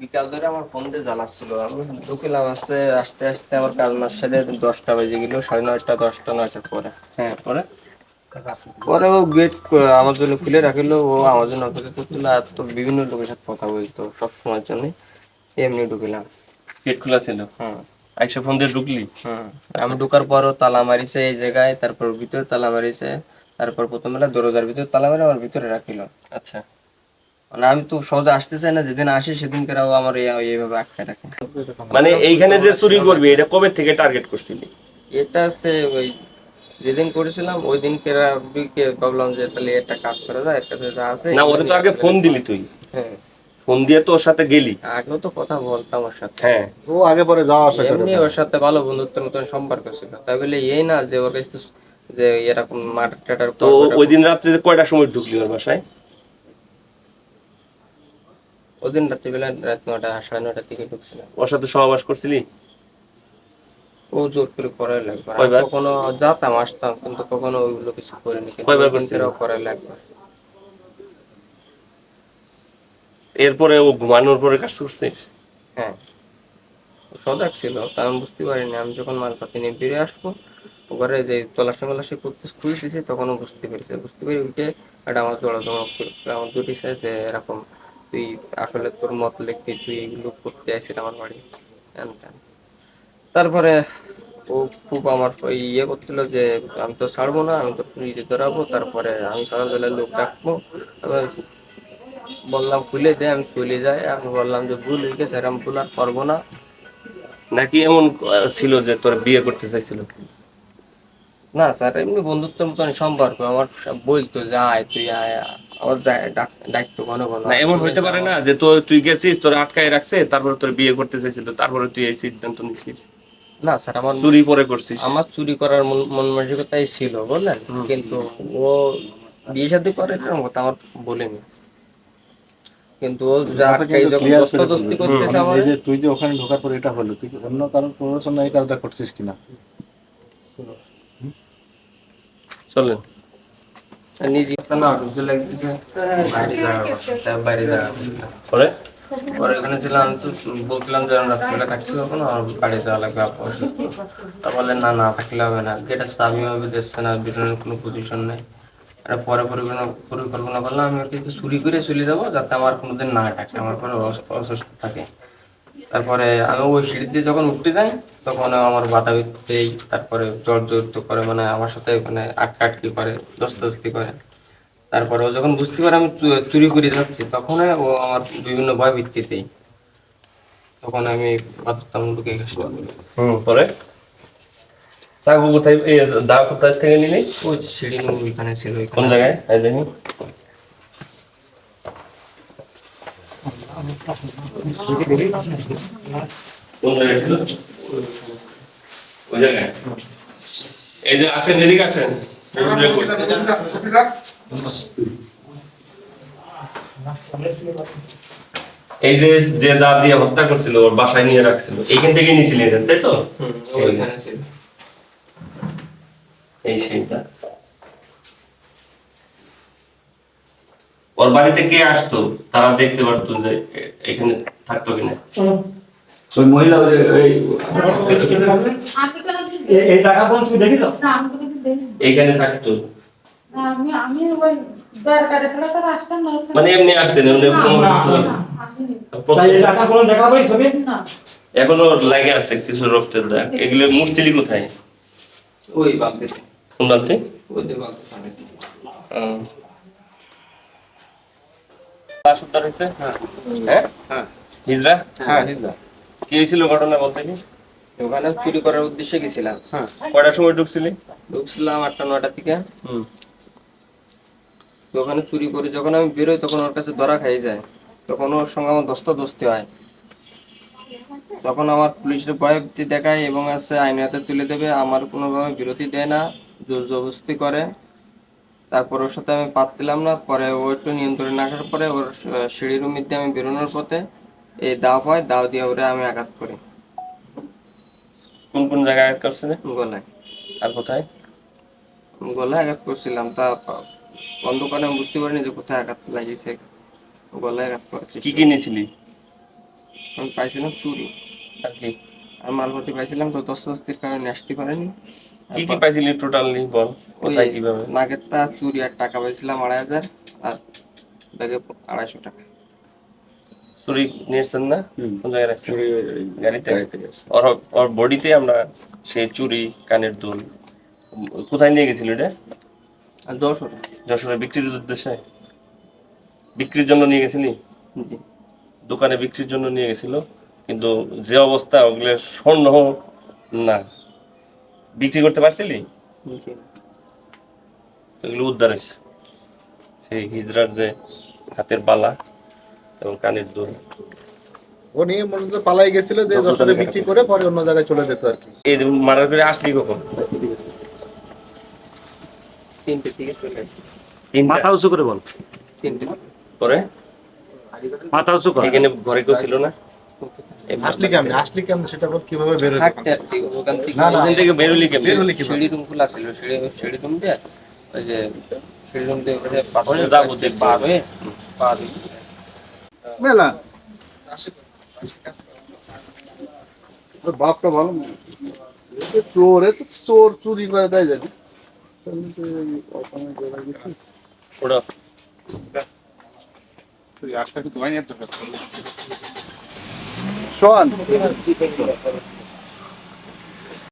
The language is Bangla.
বিকাল ধরে আমার ফোন দিয়ে জ্বালাচ্ছিল। আমি ঢুকিলাম আসতে আস্তে আস্তে আমার কাজ মাস সাথে দশটা বেজে গেল সাড়ে নয়টা দশটা নয়টার পরে। হ্যাঁ পরে? পরে ও গেট আমার জন্য খুলে রাখিল ও আমার জন্য অপেক্ষা করছিল আর তো বিভিন্ন লোকের সাথে কথা বলতো সব সময়ের জন্য এমনি ঢুকিলাম। গেট খোলা ছিল? হ্যাঁ আইসা ফোন দিয়ে ঢুকলি? হ্যাঁ আমি ঢুকার পরও তালা মারিছে এই জায়গায় তারপর ভিতরে তালা মারিছে তারপর প্রথম বেলা দরজার ভিতরে তালা মারি আমার ভিতরে রাখিল। আচ্ছা। মানে আমি তো সহজে আসতে চাই না যেদিন আসি সেদিন কেরাও আমার এইভাবে আটকে রাখে। মানে এইখানে যে চুরি করবি এটা কবে থেকে টার্গেট করছিলি? এটা সে ওই যেদিন করেছিলাম ওই দিন কেরা বিকে ভাবলাম যে তাহলে একটা কাজ করা যায় যা আছে। না ওরে তো আগে ফোন দিলি তুই। হ্যাঁ। ফোন দিয়ে তো ওর সাথে গেলি। আগেও তো কথা বলতাম ওর সাথে। হ্যাঁ। ও আগে পরে যাওয়া আসা করে এমনি ওর সাথে ভালো বন্ধুত্বের মতন সম্পর্ক ছিল। তাই বলে এই না যে ওর কাছে যে এরকম মার্ডার টাটার তো ওই দিন রাত্রে কয়টার সময় ঢুকলি ওর বাসায়? ওই দিন রাত্রিবেলা রাত নয়টা সাড়ে নয়টার দিকে ঢুকছিলাম। ওর সাথে সহবাস করছিলি? ও জোর করে করাই লাগবে। কখনো যেতাম আসতাম কিন্তু কখনো ওইগুলো কিছু করিনি কিন্তু করাই লাগবে। এরপরে ও ঘুমানোর পরে কাজ করছিস? হ্যাঁ। সজাগ ছিল তা আমি বুঝতে পারিনি। আমি যখন মালপাতি নিয়ে বেরিয়ে আসব ওখানে যে তলাশি মালাশি করতে খুঁজতেছি তখন বুঝতে পেরেছে। বুঝতে পেরে উঠে একটা আমার জড়া জমা আমার দুটি সাইজ এরকম তুই আসলে তোর মত লিখতে তুই এগুলো করতে আসিস আমার বাড়ি। তারপরে ও খুব আমার ইয়ে করছিল যে আমি তো ছাড়বো না আমি তো নিজে ধরাবো তারপরে আমি সকালবেলা লোক ডাকবো। বললাম খুলে দে আমি চলে যাই। আমি বললাম যে ভুল হয়ে গেছে এরকম ভুল আর করব না। নাকি এমন ছিল যে তোর বিয়ে করতে চাইছিল? না স্যার এমনি বন্ধুত্বের মতন সম্পর্ক। আমার বলতো যে আয় তুই আয়। ডাক- ডাকতো ঘন ঘন। না এমন হইতে পারে না যে তোর তুই গেছিস তোর আটকায় রাখছে তারপরে তোর বিয়ে করতে চাইছিল তারপরে তুই এই সিদ্ধান্ত নিছিস। না স্যার আমার চুরি পরে করছিস। আমার চুরি করার মন মন মানসিকতাই ছিল বুঝলেন? কিন্তু ও বিয়ে সাথে করে এরকম কথা আমার বলেনি। কিন্তু ও আটকাই যখন দস্তদস্তি করতেছে আমার যে তুই যে ওখানে ঢোকার পরে এটা হলো। তুই অন্য কারোর প্ররোচনা এই কাজটা করছিস কিনা? চলেন। নিজে না লাগতেছে। বাইরে যাওয়া বাইরে যাওয়া পরে? পরে ওখানে ছিলাম তো বলছিলাম যে আমরা রাত্রিবেলা থাকতে পারব না বাড়ি যাওয়া লাগবে আপু অসুস্থ। তা বললেন না না থাকলে হবে না। গেটের চাবি ভাবে দিচ্ছে না কোনো পজিশন নেই। পরে পরিকল্পনা পরিকল্পনা করলাম আমি আর কিছু চুরি করে চলে যাব যাতে আমার কোনোদিন না থাকে আমার পরে অস- অসুস্থ থাকে। তারপরে আমি ওই সিঁড়ি দিয়ে যখন উঠতে যাই তখন আমার বাধা দিতেই তারপরে জোর জোরিত করে মানে আমার সাথে মানে আটকা আটকি করে দস্তি করে। তারপরে ও যখন বুঝতে পারে আমি চুরি করে যাচ্ছি তখন ও আমার বিভিন্ন ভয় ভিত্তি ভিত্তিতেই তখন আমি বাধ্যতামূলক এই কাজটা হুম পরে? চাকু কোথায় দা কোথায় থেকে নিলি? ওই সিঁড়ি ওইখানে ছিল কোন জায়গায়? দেখি কোন জায়গায় ছিল ওই জায়গায় এই যে আসেন এদিকে আসেন এই যে যে দা দিয়ে হত্যা করছিল ওর বাসায় নিয়ে রাখছিল। এইখান থেকে নিয়েছিলেন এটা, তাই তো? এই সেইটা ওর বাড়িতে কে আসতো? তারা দেখতে পারতো যে এখানে থাকতো কিনা। ওই মহিলা ওই যে- ওই আমি কোনো দিন এ- এই টাকা কোন তুমি দেখেছ? না, আমি কোনো দিন দেখিনি। এইখানে থাকতো। মানে এমনি আসতেন এখনও লাগে আছে কিছু রক্তের দাগ। এগুলো মুরছিলি কোথায়? ওই কোন লাশ উদ্ধার হয়েছে হ্যাঁ। হ্যাঁ হ্যাঁ। হিজরা হ্যাঁ হিজলা। কি হয়েছিল ঘটনা বলতে কি? ওখানে চুরি করার উদ্দেশ্যে গেছিলাম। সময় ঢুকছিলি? ঢুকছিলাম আটটা নয়টা থেকে। ওখানে চুরি করে যখন আমি বেরোই তখন ওর কাছে ধরা খাই যায়। তখন ওর সঙ্গে আমার দস্তা দস্তি হয়। তখন আমার পুলিশের ভয়ভীতি দেখায় এবং আছে আইনের হাতে তুলে দেবে। আমার কোনোভাবে বিরতি দেয় না জোর জবরদস্তি করে। তারপর ওর সাথে আমি পাতছিলাম না পরে ও একটু নিয়ন্ত্রণে আসার পরে ওর সিঁড়ির মধ্যে আমি বেরোনোর পথে এই দাও হয় দাও দিয়ে ওরে আমি আঘাত করি। কোন কোন জায়গায় আঘাত করছে গলায়। আর কোথায়? গলায় আঘাত করছিলাম তা অন্ধকারে আমি বুঝতে পারিনি যে কোথায় আঘাত লাগিয়েছে। গলায় আঘাত করেছি কি কি নিয়েছিলি আমি পাইছিলাম চুরি। আর কি? আর মালপত্র পাইছিলাম তো দস্তাস্তির কারণে আসতে পারেনি। কি কি পাইছিলি টোটালি বল কোথায় কীভাবে? নাগেরটা চুরি আর টাকা পাইছিলাম আড়াই হাজার আর ব্যাগে আড়াইশো টাকা। চুরি নিয়েছেন না? কোন জায়গায় রাখছেন? চুরি গাড়িতে। ওর ওর বডিতে আমরা সেই চুরি কানের দুল কোথায় নিয়ে গেছিল এটা? টাকা যশোরে। বিক্রির উদ্দেশ্যে? বিক্রির জন্য নিয়ে গেছিলি? দোকানে বিক্রির জন্য নিয়ে গেছিল কিন্তু যে অবস্থা ওগুলো স্বর্ণ না। বিক্রি করতে পারছিলি? এগুলো উদ্ধার হয়েছে। সেই হিজড়ার যে হাতের বালা এবং কানের দুল। ও নিয়ে মূলত পালাই গেছিল যে যশোরে বিক্রি করে পরে অন্য জায়গায় চলে যেত আর কি। এই মার্ডার করে আসলি কখন? তিনটে থেকে চলে মাথা উঁচু করে বল। তিনটে। পরে? মাথা উঁচু কর। এখানে ঘরে কেউ ছিল না? আসলি কেমন? আসলি কেমন? সেটা বল কীভাবে বের হলো? হাঁটতে হাঁটতে ওখান থেকে না, না। ওখান থেকে বেরোলি কেমন? বের হলি কীভাবে? সিঁড়ি রুম খোলা ছিল সিঁড়ি সিঁড়ি রুম দিয়ে ওই যে সিঁড়ি রুম দিয়ে ওখানে পাথরে ওখানে যাব পার হয়ে পার মেলা। বাপটা ভালো তো চোর এ তো চোর চুরি করে দেয় জানি। ওটা। শোন